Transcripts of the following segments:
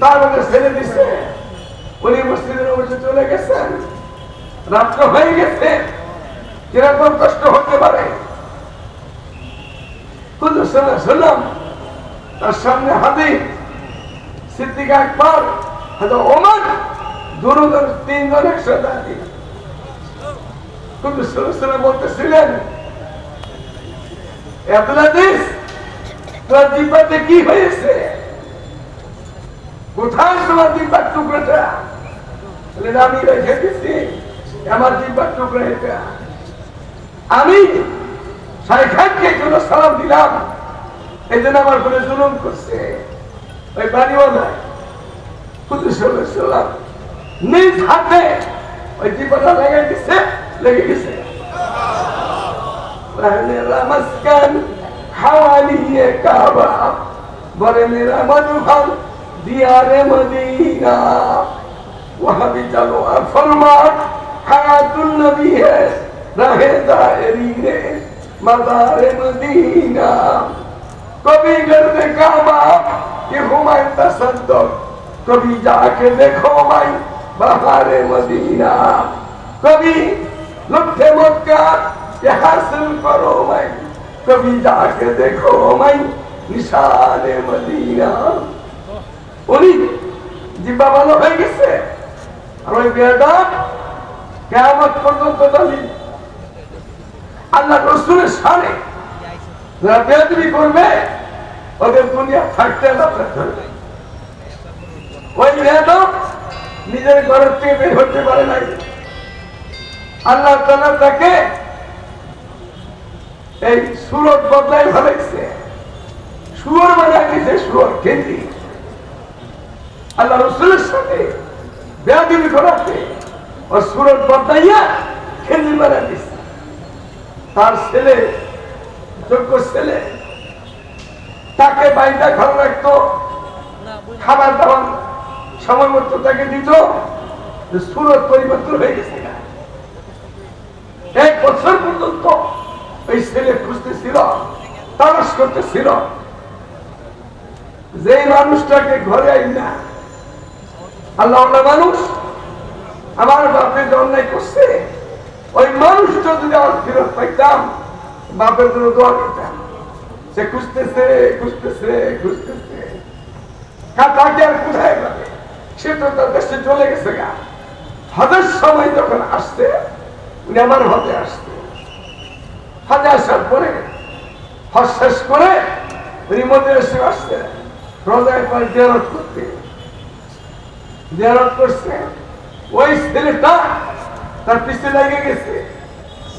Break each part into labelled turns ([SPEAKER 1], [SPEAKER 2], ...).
[SPEAKER 1] তার ছেড়ে দিছে। উনি মসজিদের অবশ্যই চলে গেছেন। রাত্র হয়ে গেছে। কীরকম কষ্ট হতে পারে? শুনলাম তার সামনে হাতে সিদ্দিক একবার হয়তো ওমান দুজন তিনজন কিন্তু বলতেছিলেন তোমার জিব্বাতে কি হয়েছে? কোথায় তোমার ডিব্বার টুকরোটা? বলে আমি রেখে দিচ্ছি আমার ডিব্বার টুকরো এটা। আমি সাইখানকে কোন সালাম দিলাম। এই জন্য আমার করে জুলুম করছে। ওই বাড়িও নাই সাল্লাম নিজ হাতে ওই ডিব্বাটা লেগে গেছে লেগে গেছে مسكن حوالي كعبة ظلم رمضان ديار مدینہ وہاں بھی چلو فرما حیات النبی ہے رہے ظاہرین مزار مدینہ کبھی گرد کعبہ کہ ہمیں تصدق کبھی جا کے دیکھو بھائی بہار مدینہ کبھی لطف مکہ یہ حاصل کرو بھائی کبھی جا کے دیکھو بھائی نشان مدینہ উনি জিব্বা ভালো হয়ে গেছে। আর ওই বিয়েটা কেমন পর্যন্ত দাবি আল্লাহ রসুলের সামনে যারা বেদবি করবে, ওদের দুনিয়া থাকতে ওই মেয়েটা নিজের ঘরের থেকে বের হতে পারে নাই। আল্লাহ তালা তাকে এই সুরত বদলাই ফেলেছে সুর বানায় দিছে সুর কেন্দ্রি আল্লাহ রসুলের সাথে বেয়াদিবি করাতে ও সুরত বদলাইয়া কেন্দ্রি বানায় দিছে। তার ছেলে যোগ্য ছেলে তাকে বাইন্দা ঘর রাখতো খাবার দাবার সময় মতো তাকে দিত সুরত পরিবর্তন হয়ে গেছে এক বছর পর্যন্ত ওই ছেলে খুঁজতেছিল তালাশ করতেছিল যে মানুষটাকে ঘরে আই না আল্লাহ মানুষ। আমার বাপে যে অন্যায় করছে। ওই মানুষটা যদি আমার ফেরত পাইতাম, বাপের জন্য দোয়া করতাম। সে খুঁজতেছে খুঁজতেছে খুঁজতেছে। আর কোথায় যাবে সে তো তার দেশে চলে গেছে গা। হজের সময় যখন আসছে, উনি আমার হতে আসছে। হজে আসার পরে, হজ শেষ করে উনি মন্দিরে আসছে। রোজায় পর জিয়ারত করতে। জিয়ারত করছে। ওই ছেলেটা তার পিছিয়ে লেগে গেছে।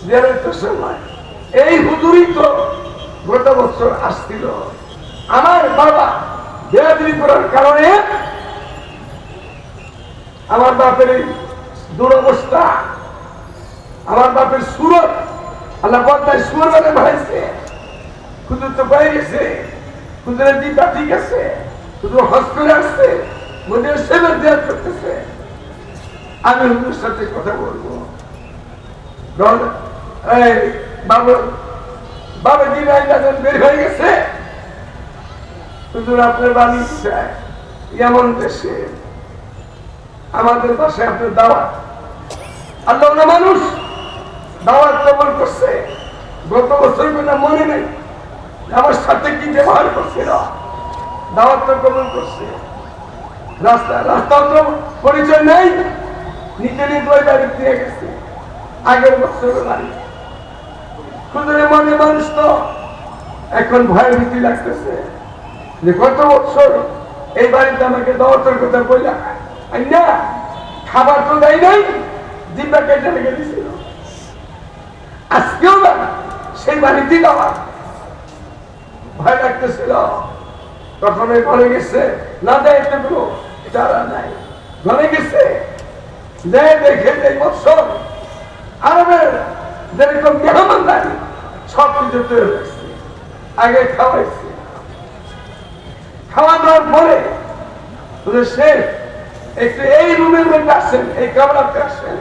[SPEAKER 1] জিয়ারতের সময়। এই হুজুরি তো গত বছর আসছিল। আমার বাবা বেয়াদি করার কারণে আমার বাপের দুরবস্থা, আমার বাপের সুরত আল্লাহ বদ্দায় সুর মানে ভাইছে খুদুর তো বাইরে গেছে। দিকটা ঠিক আছে। খুদুর হজ আসছে করতেছে। আমি হুজুর সাথে কথা বলব। বাবা এমন আমাদের পাশে আপনার দাওয়াত। আল্লাহ না মানুষ, দাওয়াত কবল করছে। গত বছর মনে নেই আমার সাথে কি ব্যবহার করছিল? দাওয়াত তো কবল করছে। রাস্তা রাস্তা পরিচয় নেই। নিজে নিজে বাড়ি দিয়ে গেছে। আগের বছর বাড়ি। মনে মানুষ তো এখন ভয় ভীতি লাগতেছে। যে গত বছর এই বাড়িতে আমাকে দাওয়াতের কথা বললাম না, খাবার তো দেয় নাই, জিব্বা কেটে রেখে দিছিল। আজকেও না, সেই বাড়িতে যাওয়া। ভয় লাগতেছিল। তখন ঘরে গেছে, না দেয় একটু চারা নাই ঘরে গেছে। যে দেখে যে বছর আরবের যেরকম মেহমানদারি, সব কিছু তৈরি হয়েছে। আগে খাওয়াইছে। খাওয়া দাওয়ার পরে সে, একটু এই রুমের মধ্যে আসেন, এই কামরাতে আসেন।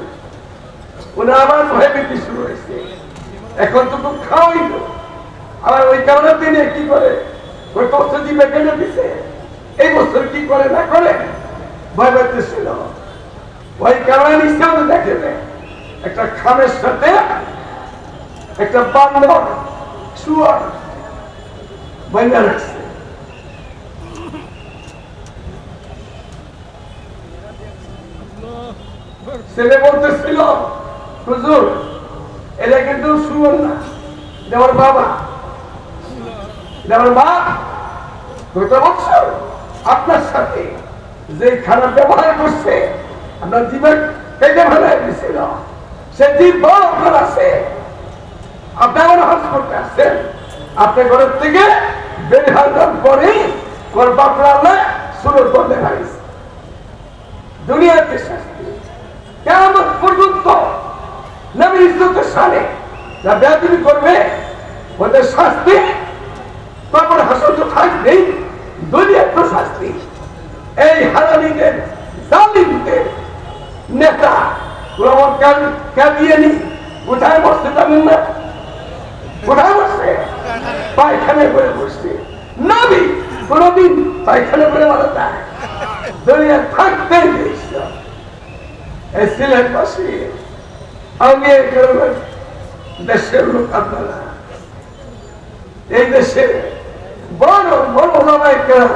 [SPEAKER 1] উনি আবার ভয় ভীতি শুরু হয়েছে। এখন তো খুব খাওয়াই তো আবার ওই কামরাতে নিয়ে কি করে? ওই তথ্য দিবে কেটে দিছে? এই বছর কি করে না করে? ভয় পাইতেছিল। ওই কারণে নিশ্চয় দেখে একটা খামের সাথে একটা বান্দর শুয়ার বাইনা রাখছে ছেলে বলতেছিল, হুজুর এটা কিন্তু শুয়ার না। আমার বাবা। আমার বাপ গত বছর আপনার সাথে যে খারাপ ব্যবহার করছে আপনার জীবন কেটে ফেলে দিছিল সে জীব বড় আছে। আপনি আমার হজ করতে আসছেন? ঘরের থেকে বের হওয়ার পরেই ওর বাপরা আল্লাহ করতে পারিস দুনিয়াতে শাস্তি কেমন পর্যন্ত নবী ইজ্জতের সামনে যা বেয়াদবি করবে, ওদের শাস্তি থাকবেই। শাস্তি এই হারামিদের, জালিমদের নেতা রমন কাদিয়ানি কোথায় বসতে জানেন না? কোথায় বসছে? পায়খানে করে বসছে। নবী কোনদিন পায়খানে করে মারা যায়। দুনিয়া থাকতে সিলেট পাশে আমি দেশের লোক আপনারা। এই দেশে বড় বড় ওলামাই গ্রাম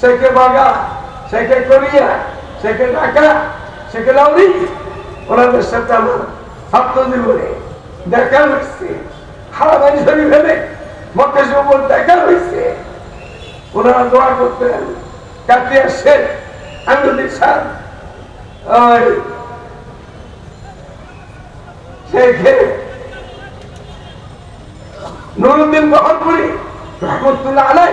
[SPEAKER 1] শেখে বাগা শেখে কোরিয়া শেখে ঢাকা শেখে লাউরি। ওনাদের সাথে আমার ছাত্র জীবনে দেখা হয়েছে। হারাবানি শরীফে মক্কেশ উপর দেখা হয়েছে। ওনারা দোয়া করতেন, কাটিয়া শেখ ওই শেখে নুরুদ্দিন বহরপুরি রহমতুল্লাহ আলাই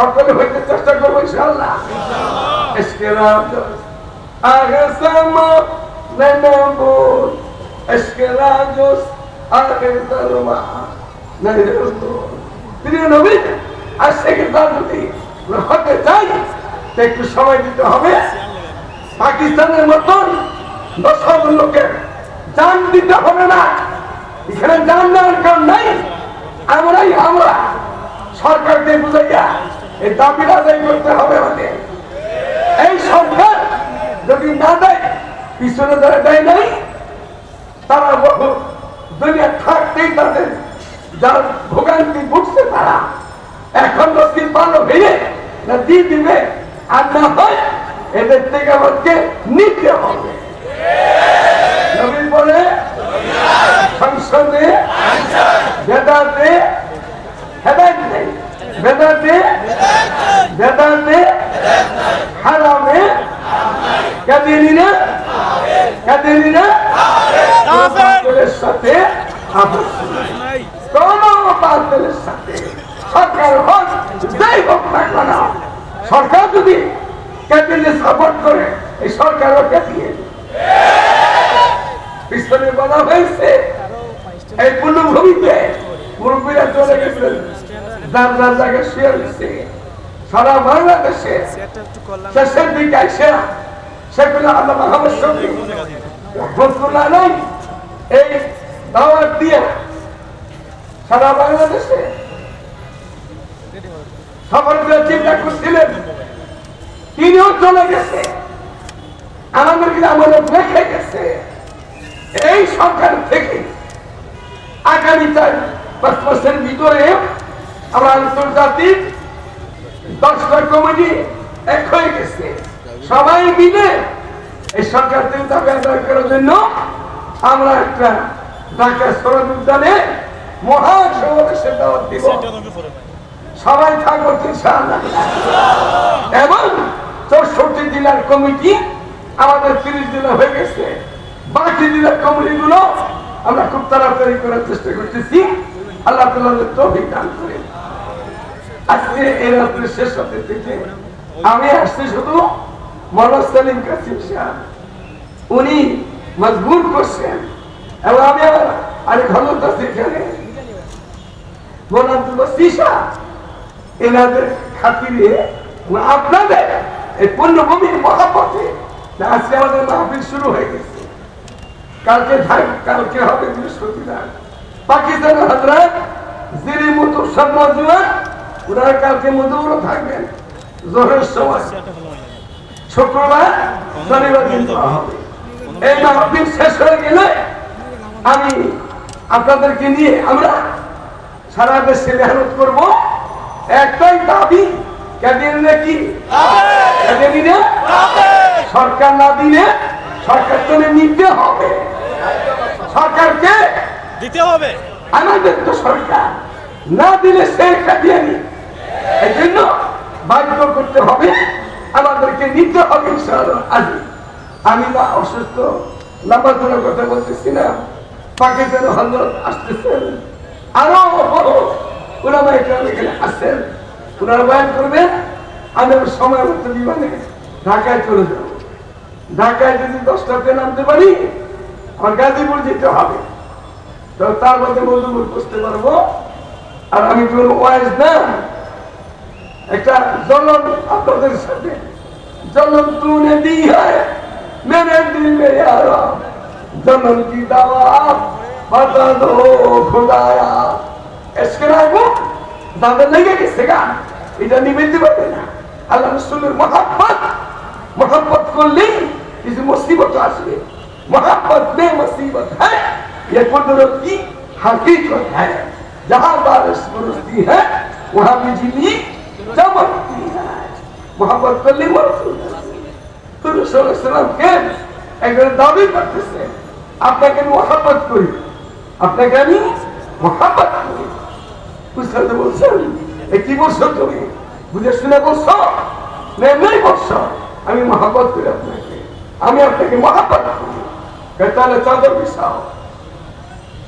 [SPEAKER 1] সকলে হইতে চেষ্টা করব হতে চাই একটু সময় দিতে হবে। পাকিস্তানের মতন দশম লোকের যান দিতে হবে না। এখানে যান দেওয়ার কারণ নাই। আমরাই আমরা সরকারকে বুঝাইয়া এই দাবি আদায় করতে হবে আমাদের। এই সরকার যদি না দেয় পিছনে ধরে দেয় নাই তারা দুনিয়া থাকতেই তাদের যার ভোগান্তি ভুগছে তারা। এখন নদী ভালো ভেঙে না দিয়ে দিবে আর না হয় এদের থেকে আমাকে নিতে হবে। নবীন বলে সংসদে বেদাতে হেদায়ত নেই। বেদাতে বেদাতে হারামে সাথে সরকার যাই না সরকার যদি সাপোর্ট করে, এই ক্যাবিয়ে পিছনে বলা হয়েছে, এই পূর্ণভূমিতে মুরব্বীরা চলে গেছেন যার জায়গায় শুয়ে রয়েছে। সারা বাংলাদেশে শেষের দিকে আসে সেগুলো আল্লাহ মাহমদ শফি রহমতুল্লাহ নাই। এই দাওয়াত দিয়ে সারা বাংলাদেশে করে চিন্তা করছিলেন। তিনিও চলে গেছে। আমাদেরকে আমাদের রেখে গেছে। এই সরকার থেকে আগামী চার পাঁচ বছরের ভিতরে আন্তর্জাতিক কমিটি এক হয়ে গেছে। সবাই মিলে এই করার জন্য আমরা একটা ঢাকা উদ্যানে সবাই থাকব এবং চৌষট্টি জেলার কমিটি আমাদের তিরিশ জেলা হয়ে গেছে। বাকি জেলার কমিটি গুলো আমরা খুব তাড়াতাড়ি করার চেষ্টা করতেছি। আল্লাহ তালা দান আজকে এই শেষ হতে থেকে আমি আসছি শুধু মনোজ সেলিম কাসিম সাহেব। উনি মজবুর করছেন এবং আমি এনাদের খাতিরে আপনাদের এই পূর্ণভূমির মহাপথে আজকে আমাদের শুরু হয়ে গেছে। কালকে কালকে হবে বৃহস্পতিবার। পাকিস্তান হজরত জিরি মতো সব মজুয়ার ওনারা কালকে মধুরও থাকবেন জোহরের সময়। শুক্রবার শনিবার দিন এই মাহফিল শেষ হয়ে গেলে আমি আপনাদেরকে নিয়ে আমরা সারা দেশে মেহনত করব। একটাই দাবি ক্যাবিনেট কি ক্যাবিনেট? সরকার না দিলে সরকার তো নিতে হবে
[SPEAKER 2] দিতে হবে।
[SPEAKER 1] আমাদের তো সরকার না দিলে সে কাটিয়ানি এই জন্য বাধ্য করতে হবে, আমাদেরকে নিতে হবে ইনশাআল্লাহ। আমি না অসুস্থ কোনো কথা বলতেছি না পাকিস্তান হজরত আসতেছেন আরও ওনারা এখানে আসছেন। ওনারা বয়ান করবেন আমি সময় মতো বিমানে ঢাকায় চলে যাব। ঢাকায় যদি দশটাতে নামতে পারি, আমার গাজীপুর যেতে হবে। তার মধ্যে মজুর করতে পারব। আর আমি কোনো ওয়াইজ না? একটা জলন আপনাদের সাথে। জলন তুলে দিই হয় মেরে দিল মেরে জলন কি দাওয়া বাতা দো খোদায়া। এসকে রাখব দাদা লেগে গেছে গা। এটা নিবেদি পারবে না। আল্লাহ রসুলের মহাব্বত। মহাব্বত করলেই কিছু মুসিবত আসবে। মহাব্বত নে মুসিবত। হ্যাঁ। ये कुदरत की हकीकत है जहाँ बारिश बरसती है वहाँ बिजली चमकती है मोहब्बत कर ली তো রসুলামকে একজন দাবি করতেছে আপনাকে আমি মোহাম্মত করি আপনাকে আমি মোহাম্মত করি বুঝতে তো বলছেন এ কি বলছো তুমি বুঝে শুনে বলছো না এমনি বলছো আমি মহাব্বত করি আপনাকে আমি আপনাকে মহাব্বত করি কে তাহলে চাদর বিছাও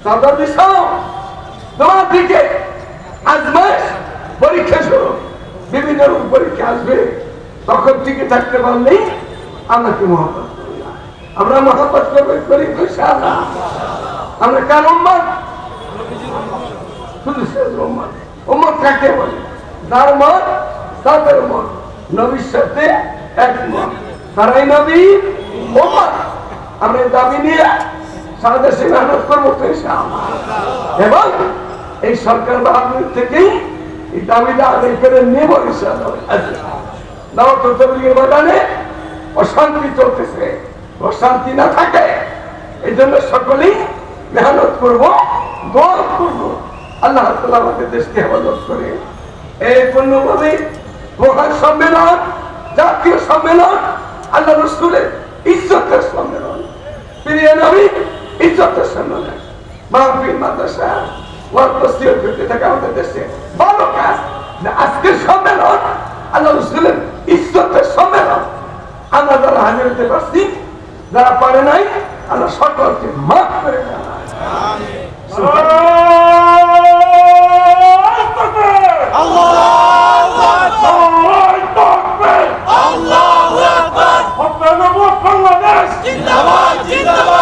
[SPEAKER 1] চাদর বিছাও তোমার দিকে আজমাইশ, পরীক্ষা শুরু। বিভিন্ন রকম পরীক্ষা আসবে। তখন টিকে থাকতে পারলেই মহাব্বত করি আমরা মহাব্বত করবে করি আমরা কার উম্মত? শুধু শেষ উম্মত। উম্মত কাকে বলে? যার মত, তাদের মত। নবীর সাথে একমত। তারাই নবী, উম্মত। আমরা দাবি নিয়ে সারা দেশে মেহনত করব। এবং এই সরকার বাহাদুর করে নেব অশান্তি চলতেছে। অশান্তি না থাকে। এই জন্য সকলেই মেহনত করব, দোয়া করব। আল্লাহ আমাদের দেশকে হেফাজত করে। এই পূর্ণভাবে মহান সম্মেলন, জাতীয় সম্মেলন, আল্লাহ রসুলের ইজ্জতের সম্মেলন। প্রিয় নবী ইজ্জতের সম্মেলন মাহফিল মাদ্রাসা ওয়ার্কসিও করতে থাকে আমাদের দেশে ভালো কাজ। আজকের সম্মেলন আল্লাহ রসুলের ইজ্জতের সম্মেলন। আমরা যারা হাজির হতে পারছি যারা পারে নাই আল্লাহ সকলকে মাফ করে
[SPEAKER 2] আকবার। জিন্দাবাদ জিন্দাবাদ।